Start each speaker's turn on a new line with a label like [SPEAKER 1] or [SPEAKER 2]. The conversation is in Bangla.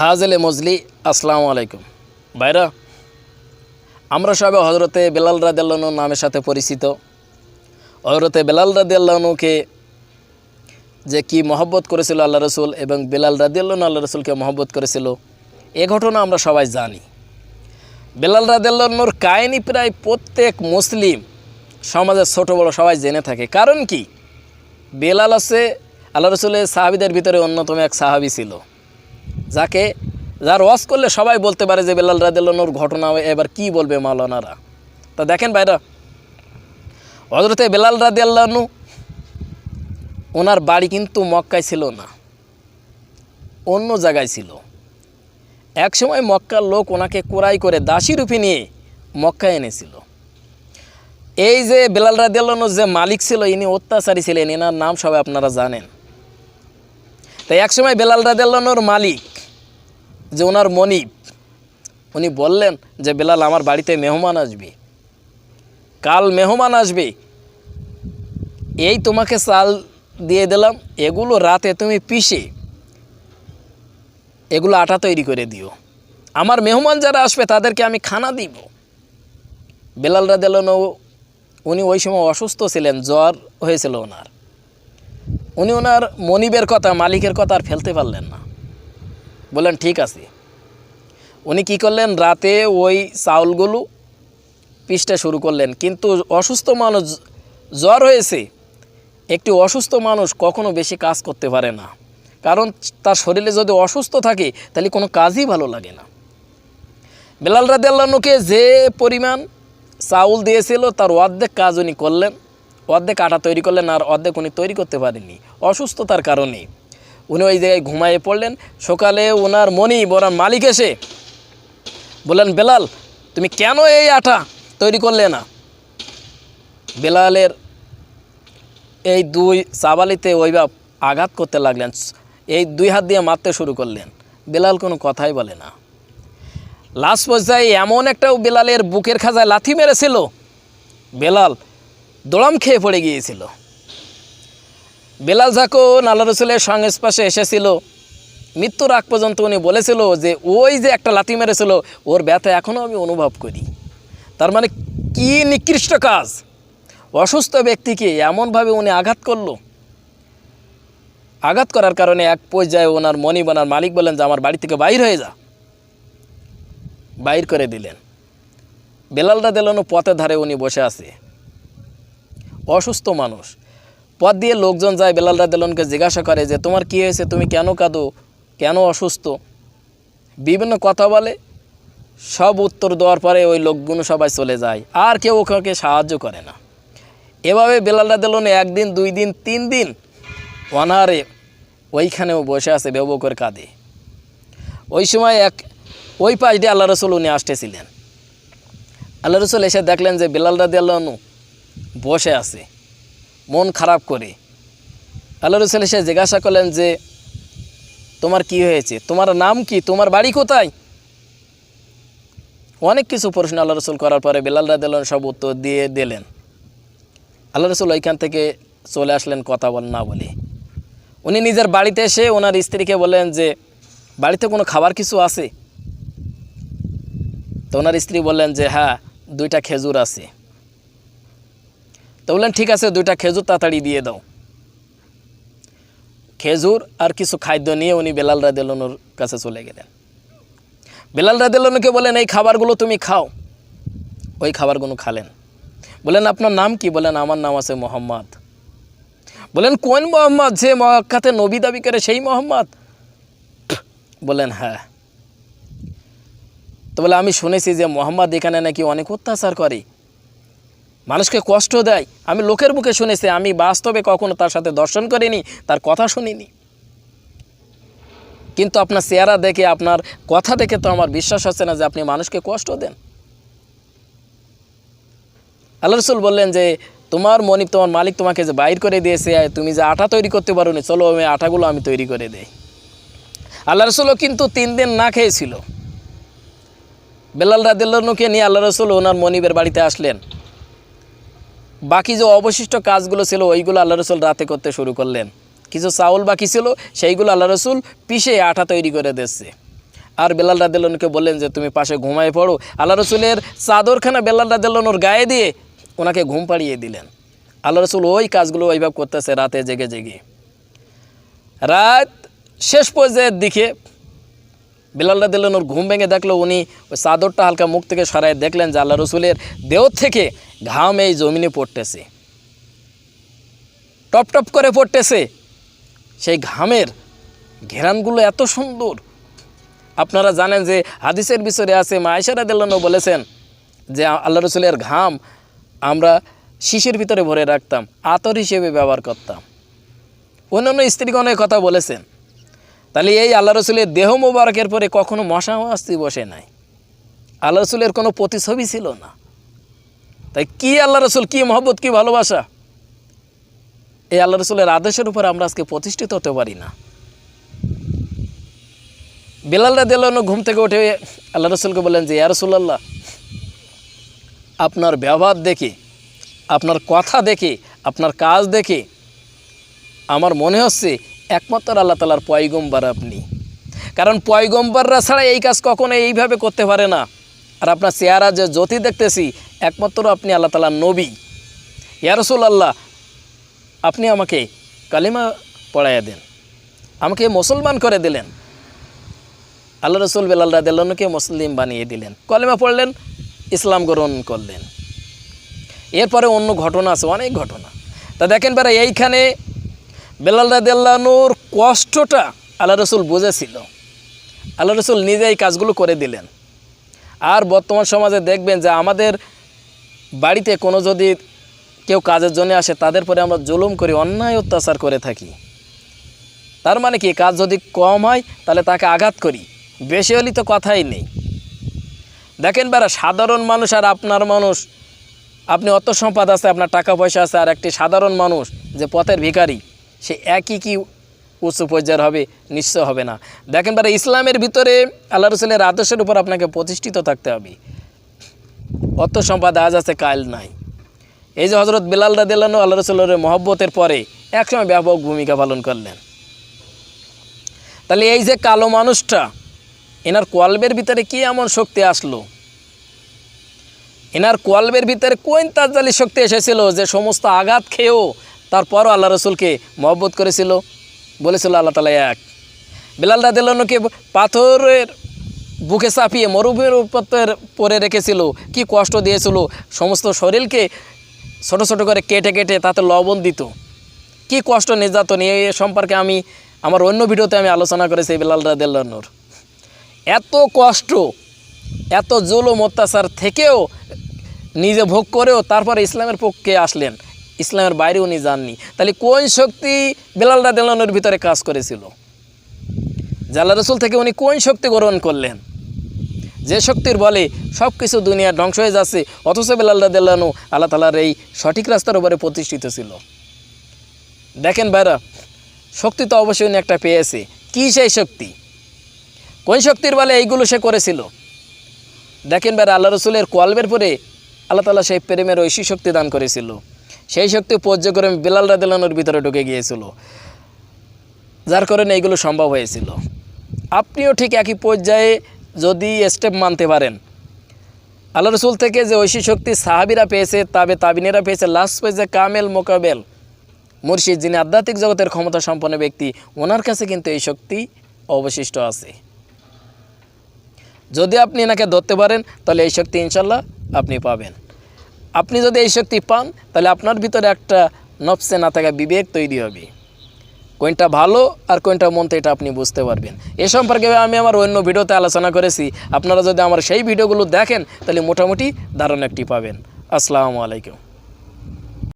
[SPEAKER 1] হাজেলে মজলি, আসসালামু আলাইকুম। ভাইরা, আমরা সবাই হজরতে বেলাল রাদিয়াল্লাহনুর নামের সাথে পরিচিত। হজরতে বেলাল রাদিয়াল্লাহনুকে যে কি মহব্বত করেছিল আল্লাহ রসুল এবং বেলাল রাদিয়াল্লাহনু আল্লাহ রসুলকে মহব্বত করেছিল, এ ঘটনা আমরা সবাই জানি। বেলাল রাদিয়াল্লাহনুর কাহিনী প্রায় প্রত্যেক মুসলিম সমাজের ছোট বড় সবাই জেনে থাকে। কারণ কি? বেলাল আছে, আল্লাহ রসুলের সাহাবিদের ভিতরে অন্যতম এক সাহাবি ছিল। যাকে, যার ওয়াজ করলে সবাই বলতে পারে যে বেলাল রাদিল্লানোর ঘটনা এবার কি বলবে মাওলানারা। তা দেখেন ভাইরা হজরতে বেলাল রাদি ওনার বাড়ি কিন্তু মক্কায় ছিল না, অন্য জায়গায় ছিল। এক সময় মক্কার লোক ওনাকে কোরাই করে দাসী রূপে নিয়ে মক্কায় এনেছিল। এই যে বেলাল রাদিয়াল্লাহনুর যে মালিক ছিল, ইনি অত্যাচারী ছিলেন, এনার নাম সবাই আপনারা জানেন। তাই একসময় বেলাল রাদিয়াল্লাহনুর মালিক যে ওনার মনিব উনি বললেন যে, বেলাল, আমার বাড়িতে মেহমান আসবে। কাল মেহমান আসবে? এই তোমাকে চাল দিয়ে দিলাম, এগুলো রাতে তুমি পিষে, এগুলো আটা তৈরি করে দিও। আমার মেহমান যারা আসবে, তাদেরকে আমি খানা দিব। বেলাল রাদিয়াল্লাহনু উনি ওই সময় অসুস্থ ছিলেন, জ্বর হয়েছিল ওনার। উনি ওনার মনিবের কথা, মালিকের কথা আর ফেলতে পারলেন না। বললেন, ঠিক আছে। উনি কি করলেন, রাতে ওই চাউলগুলো পিসটা শুরু করলেন। কিন্তু অসুস্থ মানুষ, জ্বর হয়েছে। একটি অসুস্থ মানুষ কখনো বেশি কাজ করতে পারে না। কারণ তার শরীরে যদি অসুস্থ থাকে, তাহলে কোনো কাজই ভালো লাগে না। বেলাল রাদিয়াল্লাহনুকে যে পরিমাণ চাউল দিয়েছিল, তার অর্ধেক কাজ উনি করলেন। অর্ধেক আটা তৈরি করলেন, আর অর্ধেক উনি তৈরি করতে পারেননি। অসুস্থতার কারণে। উনি ওই জায়গায় ঘুমাইয়ে পড়লেন। সকালে ওনার মনি ওনার মালিক এসে বললেন, বেলাল, তুমি কেন এই আটা তৈরি করলে না? বেলালের এই দুই চাবালিতে ওইভাব আঘাত করতে লাগলেন, এই দুই হাত দিয়ে মারতে শুরু করলেন। বেলাল কোনো কথাই বলে না। লাস্ট পর্যায়ে এমন একটা বেলালের বুকের খাজায় লাথি মেরেছিল। বেলাল দোড়াম খেয়ে পড়ে গিয়েছিল। বেলাল যখন আল্লাহ রসুলের সংস্পর্শে এসেছিল। মৃত্যুর আগ পর্যন্ত উনি বলেছিল যে, ওই যে একটা লাথি মেরেছিল, ওর ব্যথা এখনও আমি অনুভব করি। তার মানে কি নিকৃষ্ট কাজ! অসুস্থ ব্যক্তিকে এমনভাবে উনি আঘাত করল। আঘাত করার কারণে এক পর্যায়ে ওনার মনি ওনার মালিক বলেন যে, আমার বাড়ি থেকে বাইর হয়ে যা। বাইর করে দিলেন। বেলালরা দিলেন পথের ধারে উনি বসে আছে। অসুস্থ মানুষ। পথ দিয়ে লোকজন যায় বেলালরা দেলনকে জিজ্ঞাসা করে যে, তোমার কি হয়েছে? তুমি কেন কাঁদো? কেন অসুস্থ? বিভিন্ন কথা বলে। সব উত্তর দেওয়ার পরে ওই লোকগুলো সবাই চলে যায়। আর কেউ ওকে সাহায্য করে না। এভাবে বেলালরা দেলন একদিন, দুই দিন, তিন দিন অনারে ওইখানেও বসে আছে বেউ বেউ করে কাঁদে। ওই সময় এক, ওই পাশ দিয়ে আল্লাহ রসুল উনি আসতেছিলেন। আল্লাহ রসুল এসে দেখলেন যে বেলাল রাদি আল্লাহনু বসে আছে। মন খারাপ করে। আল্লাহ রসুল এসে জিজ্ঞাসা করলেন যে, তোমার কি হয়েছে? তোমার নাম কি? তোমার বাড়ি কোথায়? অনেক কিছু প্রশ্ন আল্লাহ রসুল করার পরে বেলাল আনহু সব উত্তর দিয়ে দিলেন। আল্লাহ রসুল ওইখান থেকে চলে আসলেন কথা বল না বলে। উনি নিজের বাড়িতে এসে ওনার স্ত্রীকে বললেন যে, বাড়িতে কোনো খাবার কিছু আছে? তো ওনার স্ত্রী বললেন যে হ্যাঁ দুইটা খেজুর আছে। তো বললেন, ঠিক আছে, দুইটা খেজুর তাড়াতাড়ি দিয়ে দাও। খেজুর আর কিছু খাদ্য নিয়ে উনি বেলাল রাদিয়াল্লাহুর কাছে চলে গেলেন। বেলাল রাদিয়াল্লাহুকে বলেন এই খাবারগুলো তুমি খাও। ওই খাবারগুলো খালেন। বলেন আপনার নাম কি? বলেন আমার নাম আছে মোহাম্মদ। বলেন কোন মোহাম্মদ? যে মক্কাতে নবী দাবি করে সেই মোহাম্মদ? বলেন হ্যাঁ। তো বলে আমি শুনেছি যে মোহাম্মদ এখানে নাকি অনেক অত্যাচার করে। মানুষকে কষ্ট দেয়। আমি লোকের মুখে শুনেছি, আমি বাস্তবে কখনো তার সাথে দর্শন করিনি, তার কথা শুনিনি। কিন্তু আপনার চেহারা দেখে, আপনার কথা দেখে তো আমার বিশ্বাস হচ্ছে না যে আপনি মানুষকে কষ্ট দেন। আল্লাহ রসুল বললেন যে, তোমার মনিব, তোমার মালিক তোমাকে যে বাইর করে দিয়েছে, তুমি যে আটা তৈরি করতে পারো নি চলো আমি আটাগুলো আমি তৈরি করে দেই। আল্লাহ রসুলও কিন্তু তিন দিন না খেয়েছিল। বেলাল রাদিল্লাহনুকে নিয়ে আল্লাহ রসুল ওনার মনিবের বাড়িতে আসলেন। বাকি যে অবশিষ্ট কাজগুলো ছিল, ওইগুলো আল্লাহ রসুল রাতে করতে শুরু করলেন। কিছু চাউল বাকি ছিল, সেইগুলো আল্লাহ রসুল পিষে আটা তৈরি করে দিচ্ছে আর বেলাল রাদেলনকে বললেন যে, তুমি পাশে ঘুমায় পড়ো। আল্লাহ রসুলের চাদরখানা বেলাল রাদেলন ওর গায়ে দিয়ে ওনাকে ঘুম পাড়িয়ে দিলেন। আল্লাহ রসুল ওই কাজগুলো ওইভাবে করতেছে রাতে জেগে জেগে। রাত শেষ পর্যায়ের দিকে বেলাল্লা দিলেন, ওর ঘুম ভেঙে দেখল, উনি ওই চাদরটা হালকা মুখ থেকে সরাই দেখলেন যে আল্লাহ রসুলের দেহ থেকে ঘাম এই জমিনে পড়তেছে। টপ টপ করে পড়তেছে। সেই ঘামের ঘেরানগুলো এত সুন্দর। আপনারা জানেন যে হাদিসের বিষয়ে আছে মায়েশারা দিল্লানো বলেছেন যে আল্লাহ রসুলের ঘাম আমরা শিশির ভিতরে ভরে রাখতাম, আতর হিসেবে ব্যবহার করতাম। অন্যান্য স্ত্রীগণের কথা বলেছেন। তাহলে এই আল্লাহ রসুলের দেহ মোবারকের পরে কখনো মশা আসতি বসে নাই। আল্লাহ রসুলের কোনো প্রতিছবি ছিল না। তাই কি আল্লাহ রসুল, কি মহব্বত, কি ভালোবাসা? এই আল্লাহ রসুলের আদেশের উপর আমরা আজকে প্রতিষ্ঠিত হতে পারি না। বেলালরা দিল ঘুম থেকে উঠে আল্লাহ রসুলকে বললেন যে, ইয়া রসুল্লাহ আপনার ব্যবহার দেখে, আপনার কথা দেখে, আপনার কাজ দেখে, আমার মনে হচ্ছে একমাত্র আল্লাহ তালার পয়গম্বার আপনি। কারণ পয়গম্বাররা ছাড়া এই কাজ কখনো এইভাবে করতে পারে না। আর আপনার চেহারা যে জ্যোতি দেখতেছি, একমাত্র আপনি আল্লাহ তালার নবী। ইয়ারসুল আল্লাহ আপনি আমাকে কালিমা পড়াইয়া দেন। আমাকে মুসলমান করে দিলেন। আল্লাহ রসুল বেলাল রাদিল্লাহকে মুসলিম বানিয়ে দিলেন। কলিমা পড়লেন, ইসলাম গ্রহণ করলেন। এরপরে অন্য ঘটনা আছে, অনেক ঘটনা। তা দেখেন বেড়া, এইখানে বেলাল রাদিল্লাহনুর কষ্টটা আল্লাহ রসুল বুঝেছিল। আল্লাহ রসুল নিজে এই কাজগুলো করে দিলেন। আর বর্তমান সমাজে দেখবেন যে আমাদের বাড়িতে কোনো যদি কেউ কাজের জন্য আসে, তাদের পরে আমরা জুলুম করি, অন্যায় অত্যাচার করে থাকি। তার মানে কি, কাজ যদি কম হয়, তাহলে তাকে আঘাত করি। বেশি হলে তো কথাই নেই। দেখেন বেড়া, সাধারণ মানুষ আর আপনার মানুষ, আপনি অর্থ সম্পদ আছে, আপনার টাকা পয়সা আছে, আর একটি সাধারণ মানুষ যে পথের ভিখারি সে একই কি উচ্চ পর্যায়ের হবে? নিশ্চয় হবে না। দেখেন বেড়া ইসলামের ভিতরে আল্লাহ রসুলের আদর্শের উপর আপনাকে প্রতিষ্ঠিত থাকতে হবে। অর্থ সম্পদ আজ আছে, কাল নাই। এই যে হজরত বিলাল রাদিল্লানু আল্লাহ রসুলের মহব্বতের পরে একসময় ব্যাপক ভূমিকা পালন করলেন। তাহলে এই যে কালো মানুষটা, এনার কলবের ভিতরে কি এমন শক্তি আসলো? এনার কলবের ভিতরে কোন তাজ্জালি শক্তি এসেছিল যে সমস্ত আঘাত খেয়েও তারপরও আল্লাহ রসুলকে মহব্বত করেছিল। বলেছিল, আল্লাহ তালা এক। বিলাল রাদিল্লানুকে পাথরের বুকে চাপিয়ে মরুভূমির উপত্যের পরে রেখেছিল। কি কষ্ট দিয়েছিল। সমস্ত শরীরকে ছোট ছোট করে কেটে কেটে তাতে লবণ দিত। কি কষ্ট নির্যাতন। এই সম্পর্কে আমি, আমার অন্য ভিডিওতে আমি আলোচনা করেছি বিলাল রাদিল্লানুর এত কষ্ট, এত জুলুম, অত্যাচার থেকেও নিজে ভোগ করেও তারপরে ইসলামের পক্ষে আসলেন। ইসলামের বাইরে উনি যাননি। তাহলে কোন শক্তি বেলাল রাদিল্লানুর ভিতরে কাজ করেছিল? জাল্লা রসুল থেকে উনি কোন শক্তি গ্রহণ করলেন? যে শক্তির বলে সব কিছু দুনিয়া ধ্বংস হয়ে যাচ্ছে, অথচ বেলাল রাদিল্লানু আল্লাহ তালার এই সঠিক রাস্তার উপরে প্রতিষ্ঠিত ছিল। দেখেন ভাইরা, শক্তি তো অবশ্যই উনি একটা পেয়েছে। কী সেই শক্তি? কোন শক্তির বলে এইগুলো সে করেছিল? দেখেন ভাইরা, আল্লাহ রসুলের কলবের পরে আল্লাহ তালা সেই প্রেমের ঐশী শক্তি দান করেছিল। সেই শক্তি পর্যক্রমে বিলাল রাদিল্লানুর ভিতরে ঢুকে গিয়েছিল। যার কারণে এইগুলো সম্ভব হয়েছিল। আপনিও ঠিক একই পর্যায়ে যদি স্টেপ মানতে পারেন। আল্লাহ রসুল থেকে যে ঐশী শক্তি সাহাবিরা পেয়েছে, তবে তাবিনেরা পেয়েছে লাস্ট পেয়েছে কামেল মোকাবেল। মুর্শিদ যিনি আধ্যাত্মিক জগতের ক্ষমতা সম্পন্ন ব্যক্তি, ওনার কাছে কিন্তু এই শক্তি অবশিষ্ট আছে। যদি আপনি এনাকে ধরতে পারেন, তাহলে এই শক্তি ইনশাল্লাহ আপনি পাবেন। আপনি যদি এই শক্তি পান, তাহলে আপনার ভিতরে একটা নফসে না থাকা বিবেক তৈরি হবে। কোনটা ভালো আর কোনটা মন্দ, এটা আপনি বুঝতে পারবেন। এ সম্পর্কে আমি আমার অন্য ভিডিওতে আলোচনা করেছি। আপনারা যদি আমার সেই ভিডিওগুলো দেখেন, তাহলে মোটামুটি দারুণ একটি পাবেন। আসসালামু আলাইকুম।